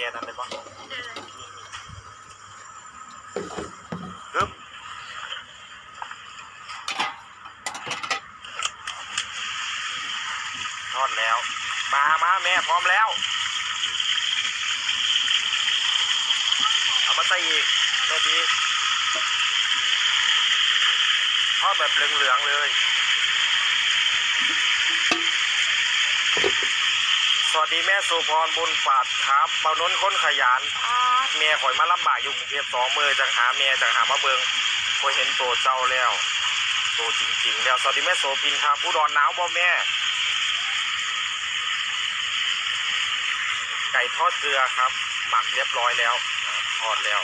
จนั่นเลยปะเออฮึบทอดแล้ว มามาแม่พร้อมแล้ว เอามาใส่อีกแม่ดีทอดแบบเหลืองๆเลย วัสดีแม่สุพรบุญปาดครับเบานนท์คนขยันอาดแม่ข่อยมาลำบากอยู่กรุงเทพสองมือจังหาแม่จังหามาเบิงข่อยเห็นตัวเจ้าแล้วตัวจริงๆ แล้วสวัสดีแม่โสพินครับอุดรหนาวบ่แม่ ไก่ทอดเกลือครับ หมักเรียบร้อยแล้วอ่าทอดแล้ว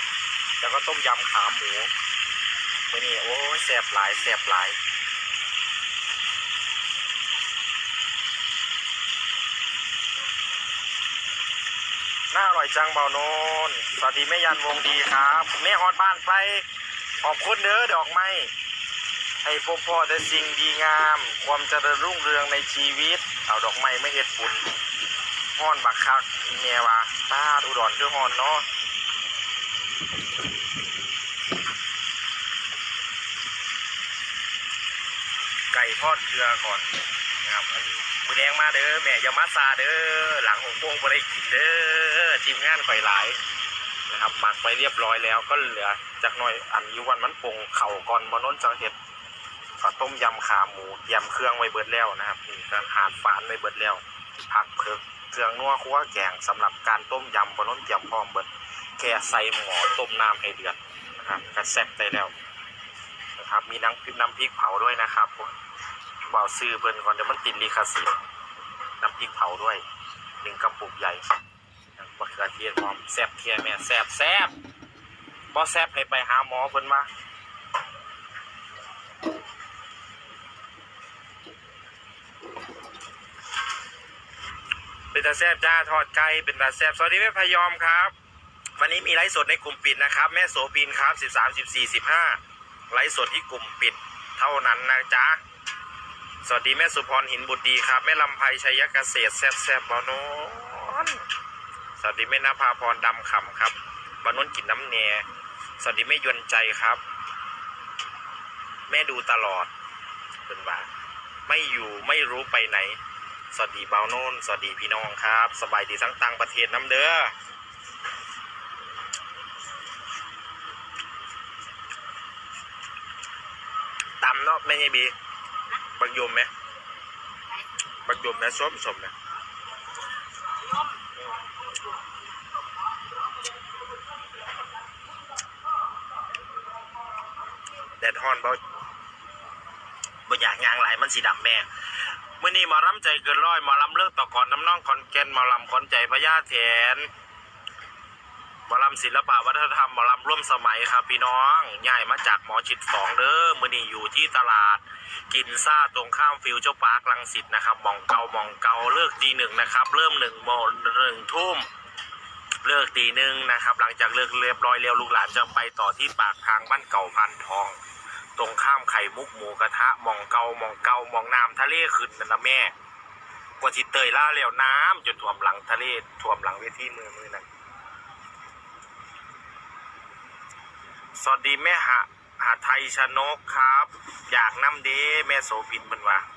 แล้วก็ต้มยำขาหมูมื่อนี้โอ้ยแซ่บหลายแซ่บหลาย น่าอร่อยจังเบาโนนสวัสดีแม่ยันวงดีครับแม่ฮอดบ้านไปขอบคุณเด้อดอกไม้ให้พวกพ่อแต่สิ่งดีงาม ความเจริญรุ่งเรืองในชีวิต เอาดอกไม้ไม่เห็ดปุ่นฮ้อนบักคักอีเมียว่าป้าดอุดรคือฮ้อนเนาะไก่ทอดเกลือก่อน นะครับมือแดงมาเด้อแม่ยามาซาเด้อหลังของพวงบ่ได้กินเด้อทีมงานข่อยหลายนะครับหมักไปเรียบร้อยแล้วก็เหลือจากหน่อยอันยุวันมันปงเข่าก่อนบน้นจังเห็ดก็ต้มยำขาหมูเตรียมเครื่องไว้เบิดแล้วนะครับนี่ก็หาดฝานไว้เบิดแล้วผักเผือกเครื่องนัวคั่วแกงสำหรับการต้มยำบน้นเตรียมพร้อมเบิดแค่ใส่หม้อต้มน้ำให้เดือดนะครับก็แซ่บได้แล้วนะครับมีน้ำพริกน้ำพริกเผาด้วยนะครับ บ่าซื้อเพิ่นก่อนเดี๋ยวมันติดลิขสิทธิ์น้ำพริกเผาด้วยหนึ่งกระปุกใหญ่มะเขือเทศหอมแซ่บเทียแม่แซ่บแซ่บบ่แซ่บให้ไปหาหมอเพิ่นมาเป็นตาแซบจ้าทอดไก่เป็นตาแซบสวัสดีแม่พยอมครับ วันนี้มีไลฟ์สดในกลุ่มปิดนะครับ แม่โสปินครับ 13 14 15 ไลฟ์สดที่กลุ่มปิดเท่านั้นนะจ๊ะ สวัสดีแม่สุพรหินบุตรดีครับ แม่ลำไพชัยเกษตรแซบแซบบอนนสวัสดีแม่นาภาพรดำคำครับบานนกินน้ำเนสวัสดีแม่ยวนใจครับ แม่ดูตลอดเป็นว่าไม่อยู่ไม่รู้ไปไหน สวัสดีเบาโนนสวัสดีพี่น้องครับ สบายดีทั้งต่างประเทศน้ำเด้อตำเนาะแม่ยายบี บักยมไหมบักยมนะส้มสมนะแดดฮ้อนบ่บ่อยากยางไหลมันสีดำแม่เมื่อนี้มอลำใจเกินร้อยมอลำเลิกต่อก่อนน้ำน้องคอนแกนมอลำคอนใจพญาแถน อลำศิลปะวัฒนธรรมหมอลำร่วมสมัยครับพี่น้องย้ายมาจากหมอชิดสองเด้อมือนี้อยู่ที่ตลาด กินซ่าตรงข้ามฟิวเจอร์พาร์คลังสิตนะครับมองเกามองเกาเลิกตีหนึ่งนะครับ เริ่มหนึ่งโมงหนึ่งทุ่มเลิกตีหนึ่งนะครับ หลังจากเลิกเรียบร้อยแล้วลูกหลานจะไปต่อที่ปากทางบ้านเก่าพันทอง ตรงข้ามไข่มุกหมูกระทะมองเกามองเกามองน้ำทะเลขึ้นนั่นนะแม่กว่าจิเตยล่าแล้วน้ำจนท่วมหลังทะเลท่วมหลังเวทีมือมือนั่น สวัสดีแม่หาหาไทยชนกครับ อยากน้ำเด้แม่โสพินมันวะเอา